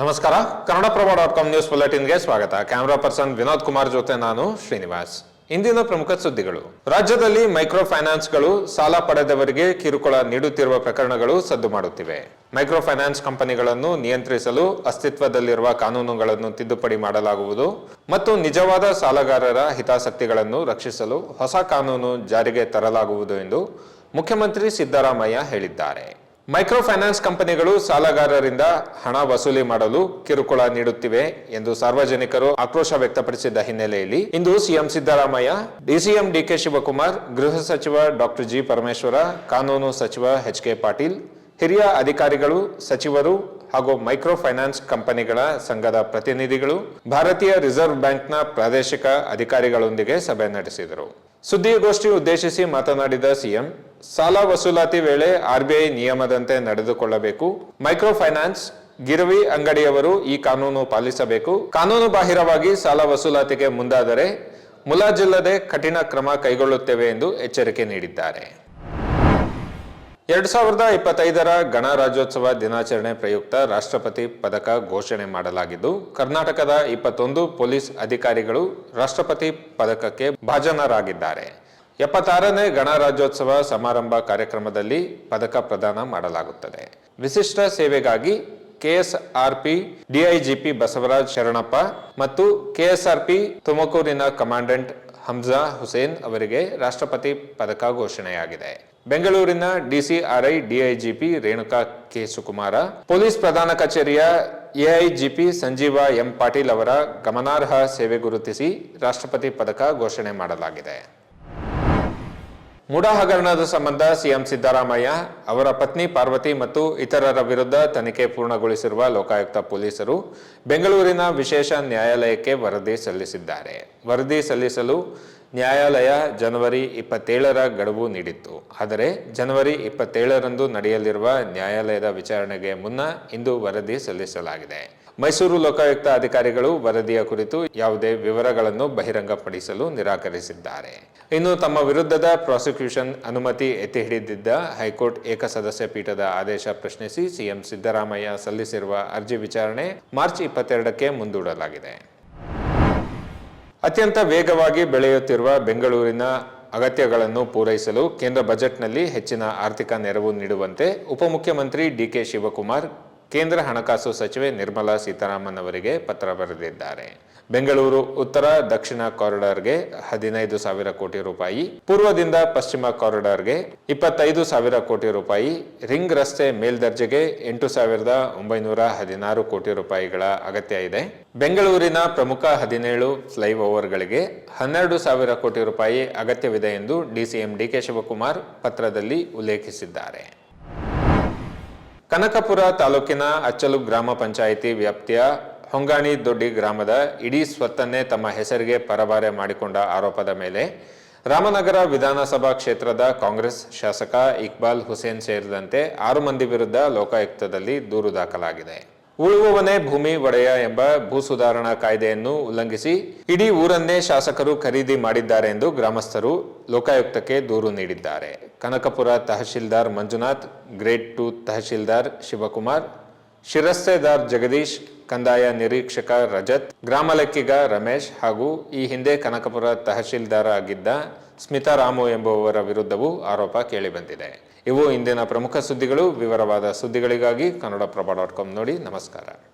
ನಮಸ್ಕಾರ. Kannadaprabha dot com news ಬುಲೆಟಿನ್ಗೆ ಸ್ವಾಗತ. ಕ್ಯಾಮರಾ ಪರ್ಸನ್ ವಿನೋದ್ ಕುಮಾರ್ ಜೊತೆ ನಾನು ಶ್ರೀನಿವಾಸ್. ಇಂದಿನ ಪ್ರಮುಖ ಸುದ್ದಿಗಳು. ರಾಜ್ಯದಲ್ಲಿ ಮೈಕ್ರೋ ಫೈನಾನ್ಸ್ಗಳು ಸಾಲ ಪಡೆದವರಿಗೆ ಕಿರುಕುಳ ನೀಡುತ್ತಿರುವ ಪ್ರಕರಣಗಳು ಸದ್ದು ಮಾಡುತ್ತಿವೆ. ಮೈಕ್ರೋ ಫೈನಾನ್ಸ್ ಕಂಪನಿಗಳನ್ನು ನಿಯಂತ್ರಿಸಲು ಅಸ್ತಿತ್ವದಲ್ಲಿರುವ ಕಾನೂನುಗಳನ್ನು ತಿದ್ದುಪಡಿ ಮಾಡಲಾಗುವುದು ಮತ್ತು ನಿಜವಾದ ಸಾಲಗಾರರ ಹಿತಾಸಕ್ತಿಗಳನ್ನು ರಕ್ಷಿಸಲು ಹೊಸ ಕಾನೂನು ಜಾರಿಗೆ ತರಲಾಗುವುದು ಎಂದು ಮುಖ್ಯಮಂತ್ರಿ ಸಿದ್ದರಾಮಯ್ಯ ಹೇಳಿದ್ದಾರೆ. ಮೈಕ್ರೋ ಫೈನಾನ್ಸ್ ಕಂಪನಿಗಳು ಸಾಲಗಾರರಿಂದ ಹಣ ವಸೂಲಿ ಮಾಡಲು ಕಿರುಕುಳ ನೀಡುತ್ತಿವೆ ಎಂದು ಸಾರ್ವಜನಿಕರು ಆಕ್ರೋಶ ವ್ಯಕ್ತಪಡಿಸಿದ್ದ ಹಿನ್ನೆಲೆಯಲ್ಲಿ ಇಂದು CM Siddaramaiah, DCM DK Shivakumar, ಗೃಹ ಸಚಿವ ಡಾಕ್ಟರ್ ಜಿ ಪರಮೇಶ್ವರ, ಕಾನೂನು ಸಚಿವ ಎಚ್ ಕೆ ಪಾಟೀಲ್, ಹಿರಿಯ ಅಧಿಕಾರಿಗಳು, ಸಚಿವರು ಹಾಗೂ ಮೈಕ್ರೋ ಫೈನಾನ್ಸ್ ಕಂಪನಿಗಳ ಸಂಘದ ಪ್ರತಿನಿಧಿಗಳು, ಭಾರತೀಯ ರಿಸರ್ವ್ ಬ್ಯಾಂಕ್ನ ಪ್ರಾದೇಶಿಕ ಅಧಿಕಾರಿಗಳೊಂದಿಗೆ ಸಭೆ ನಡೆಸಿದರು. ಸುದ್ದಿಗೋಷ್ಠಿ ಉದ್ದೇಶಿಸಿ ಮಾತನಾಡಿದ ಸಿಎಂ ಸಾಲ ವಸೂಲಾತಿ ವೇಳೆ ಆರ್ಬಿಐ ನಿಯಮದಂತೆ ನಡೆದುಕೊಳ್ಳಬೇಕು. ಮೈಕ್ರೋ ಫೈನಾನ್ಸ್ ಗಿರವಿ ಅಂಗಡಿಯವರು ಈ ಕಾನೂನು ಪಾಲಿಸಬೇಕು. ಕಾನೂನು ಬಾಹಿರವಾಗಿ ಸಾಲ ವಸೂಲಾತಿಗೆ ಮುಂದಾದರೆ ಮುಲಾಜಿಲ್ಲದೆ ಕಠಿಣ ಕ್ರಮ ಕೈಗೊಳ್ಳುತ್ತೇವೆ ಎಂದು ಎಚ್ಚರಿಕೆ ನೀಡಿದ್ದಾರೆ. ಎರಡ್ ಸಾವಿರದ ಇಪ್ಪತ್ತೈದರ ಗಣರಾಜ್ಯೋತ್ಸವ ದಿನಾಚರಣೆ ಪ್ರಯುಕ್ತ ರಾಷ್ಟ್ರಪತಿ ಪದಕ ಘೋಷಣೆ ಮಾಡಲಾಗಿದ್ದು, ಕರ್ನಾಟಕದ ಇಪ್ಪತ್ತೊಂದು ಪೊಲೀಸ್ ಅಧಿಕಾರಿಗಳು ರಾಷ್ಟ್ರಪತಿ ಪದಕಕ್ಕೆ ಭಾಜನರಾಗಿದ್ದಾರೆ. ಎಪ್ಪತ್ತಾರನೇ ಗಣರಾಜ್ಯೋತ್ಸವ ಸಮಾರಂಭ ಕಾರ್ಯಕ್ರಮದಲ್ಲಿ ಪದಕ ಪ್ರದಾನ ಮಾಡಲಾಗುತ್ತದೆ. ವಿಶಿಷ್ಟ ಸೇವೆಗಾಗಿ ಕೆಎಸ್ಆರ್ಪಿ, ಡಿಐಜಿಪಿ ಬಸವರಾಜ್ ಶರಣಪ್ಪ ಮತ್ತು ಕೆಎಸ್ಆರ್ಪಿ ತುಮಕೂರಿನ ಕಮಾಂಡೆಂಟ್ ಹಮ್ಜಾ ಹುಸೇನ್ ಅವರಿಗೆ ರಾಷ್ಟ್ರಪತಿ ಪದಕ ಘೋಷಣೆಯಾಗಿದೆ. ಬೆಂಗಳೂರಿನ DCRI DIGP Renuka K. Sukumara, police ಪ್ರಧಾನ ಕಚೇರಿಯ ಎಐಜಿಪಿ ಸಂಜೀವ ಎಂ. ಪಾಟೀಲ್ ಅವರ ಗಮನಾರ್ಹ ಸೇವೆ ಗುರುತಿಸಿ ರಾಷ್ಟ್ರಪತಿ ಪದಕ ಘೋಷಣೆ ಮಾಡಲಾಗಿದೆ. ಮುಡಾ ಹಗರಣದ ಸಂಬಂಧ ಸಿಎಂ ಸಿದ್ದರಾಮಯ್ಯ, ಅವರ ಪತ್ನಿ ಪಾರ್ವತಿ ಮತ್ತು ಇತರರ ವಿರುದ್ಧ ತನಿಖೆ ಪೂರ್ಣಗೊಳಿಸಿರುವ ಲೋಕಾಯುಕ್ತ ಪೊಲೀಸರು ಬೆಂಗಳೂರಿನ ವಿಶೇಷ ನ್ಯಾಯಾಲಯಕ್ಕೆ ವರದಿ ಸಲ್ಲಿಸಿದ್ದಾರೆ. ವರದಿ ಸಲ್ಲಿಸಲು ನ್ಯಾಯಾಲಯ ಜನವರಿ ಇಪ್ಪತ್ತೇಳರ ಗಡುವು ನೀಡಿತ್ತು. ಆದರೆ ಜನವರಿ ಇಪ್ಪತ್ತೇಳರಂದು ನಡೆಯಲಿರುವ ನ್ಯಾಯಾಲಯದ ವಿಚಾರಣೆಗೆ ಮುನ್ನ ಇಂದು ವರದಿ ಸಲ್ಲಿಸಲಾಗಿದೆ. ಮೈಸೂರು ಲೋಕಾಯುಕ್ತ ಅಧಿಕಾರಿಗಳು ವರದಿಯ ಕುರಿತು ಯಾವುದೇ ವಿವರಗಳನ್ನು ಬಹಿರಂಗಪಡಿಸಲು ನಿರಾಕರಿಸಿದ್ದಾರೆ. ಇನ್ನು ತಮ್ಮ ವಿರುದ್ಧದ ಪ್ರಾಸಿಕ್ಯೂಷನ್ ಅನುಮತಿ ಎತ್ತಿ ಹಿಡಿದಿದ್ದ ಹೈಕೋರ್ಟ್ ಏಕಸದಸ್ಯ ಪೀಠದ ಆದೇಶ ಪ್ರಶ್ನಿಸಿ ಸಿಎಂ ಸಿದ್ದರಾಮಯ್ಯ ಸಲ್ಲಿಸಿರುವ ಅರ್ಜಿ ವಿಚಾರಣೆ ಮಾರ್ಚ್ ಇಪ್ಪತ್ತೆರಡಕ್ಕೆ ಮುಂದೂಡಲಾಗಿದೆ. ಅತ್ಯಂತ ವೇಗವಾಗಿ ಬೆಳೆಯುತ್ತಿರುವ ಬೆಂಗಳೂರಿನ ಅಗತ್ಯಗಳನ್ನು ಪೂರೈಸಲು ಕೇಂದ್ರ ಬಜೆಟ್ನಲ್ಲಿ ಹೆಚ್ಚಿನ ಆರ್ಥಿಕ ನೆರವು ನೀಡುವಂತೆ ಉಪಮುಖ್ಯಮಂತ್ರಿ ಡಿಕೆ ಶಿವಕುಮಾರ್ ಕೇಂದ್ರ ಹಣಕಾಸು ಸಚಿವೆ ನಿರ್ಮಲಾ ಸೀತಾರಾಮನ್ ಅವರಿಗೆ ಪತ್ರ ಬರೆದಿದ್ದಾರೆ. ಬೆಂಗಳೂರು, ಉತ್ತರ, ದಕ್ಷಿಣ ಕಾರಿಡಾರ್ಗೆ ಹದಿನೈದು ಸಾವಿರ ಕೋಟಿ ರೂಪಾಯಿ, ಪೂರ್ವದಿಂದ ಪಶ್ಚಿಮ ಕಾರಿಡಾರ್ಗೆ ಇಪ್ಪತ್ತೈದು ಸಾವಿರ ಕೋಟಿ ರೂಪಾಯಿ, ರಿಂಗ್ ರಸ್ತೆ ಮೇಲ್ದರ್ಜೆಗೆ ಎಂಟು ಸಾವಿರದ ಒಂಬೈನೂರ ಹದಿನಾರು ಕೋಟಿ ರೂಪಾಯಿಗಳ ಅಗತ್ಯ ಇದೆ. ಬೆಂಗಳೂರಿನ ಪ್ರಮುಖ ಹದಿನೇಳು ಫ್ಲೈಓವರ್ಗಳಿಗೆ ಹನ್ನೆರಡು ಸಾವಿರ ಕೋಟಿ ರೂಪಾಯಿ ಅಗತ್ಯವಿದೆ ಎಂದು ಡಿಸಿಎಂ ಡಿಕೆ ಶಿವಕುಮಾರ್ ಪತ್ರದಲ್ಲಿ ಉಲ್ಲೇಖಿಸಿದ್ದಾರೆ. ಕನಕಪುರ ತಾಲೂಕಿನ ಅಚ್ಚಲು ಗ್ರಾಮ ಪಂಚಾಯಿತಿ ವ್ಯಾಪ್ತಿಯ ಹೊಂಗಾಣಿ ದೊಡ್ಡಿ ಗ್ರಾಮದ ಇಡೀ ಸ್ವತ್ತನ್ನೇ ತಮ್ಮ ಹೆಸರಿಗೆ ಪರಭಾರೆ ಮಾಡಿಕೊಂಡ ಆರೋಪದ ಮೇಲೆ ರಾಮನಗರ ವಿಧಾನಸಭಾ ಕ್ಷೇತ್ರದ ಕಾಂಗ್ರೆಸ್ ಶಾಸಕ ಇಕ್ಬಾಲ್ ಹುಸೇನ್ ಸೇರಿದಂತೆ ಆರು ಮಂದಿ ವಿರುದ್ಧ ಲೋಕಾಯುಕ್ತದಲ್ಲಿ ದೂರು ದಾಖಲಾಗಿದೆ. ಉಳುವವನೇ ಭೂಮಿ ಒಡೆಯ ಎಂಬ ಭೂ ಸುಧಾರಣಾ ಕಾಯ್ದೆಯನ್ನು ಉಲ್ಲಂಘಿಸಿ ಇಡೀ ಊರನ್ನೇ ಶಾಸಕರು ಖರೀದಿ ಮಾಡಿದ್ದಾರೆ ಎಂದು ಗ್ರಾಮಸ್ಥರು ಲೋಕಾಯುಕ್ತಕ್ಕೆ ದೂರು ನೀಡಿದ್ದಾರೆ. ಕನಕಪುರ ತಹಶೀಲ್ದಾರ್ ಮಂಜುನಾಥ್ ಗ್ರೇಡ್ ಟು ತಹಶೀಲ್ದಾರ್ ಶಿವಕುಮಾರ್ ಶಿರಸ್ತೆದಾರ್ ಜಗದೀಶ್, ಕಂದಾಯ ನಿರೀಕ್ಷಕ ರಜತ್, ಗ್ರಾಮಲೆಕ್ಕಿಗ ರಮೇಶ್ ಹಾಗೂ ಈ ಹಿಂದೆ ಕನಕಪುರ ತಹಶೀಲ್ದಾರ್ ಆಗಿದ್ದ ಸ್ಮಿತಾ ರಾಮು ಎಂಬುವವರ ವಿರುದ್ಧವೂ ಆರೋಪ ಕೇಳಿಬಂದಿದೆ. ಇವು ಇಂದಿನ ಪ್ರಮುಖ ಸುದ್ದಿಗಳು. ವಿವರವಾದ ಸುದ್ದಿಗಳಿಗಾಗಿ ಕನ್ನಡಪ್ರಭ ಡಾಟ್ ಕಾಮ್ ನೋಡಿ ನಮಸ್ಕಾರ.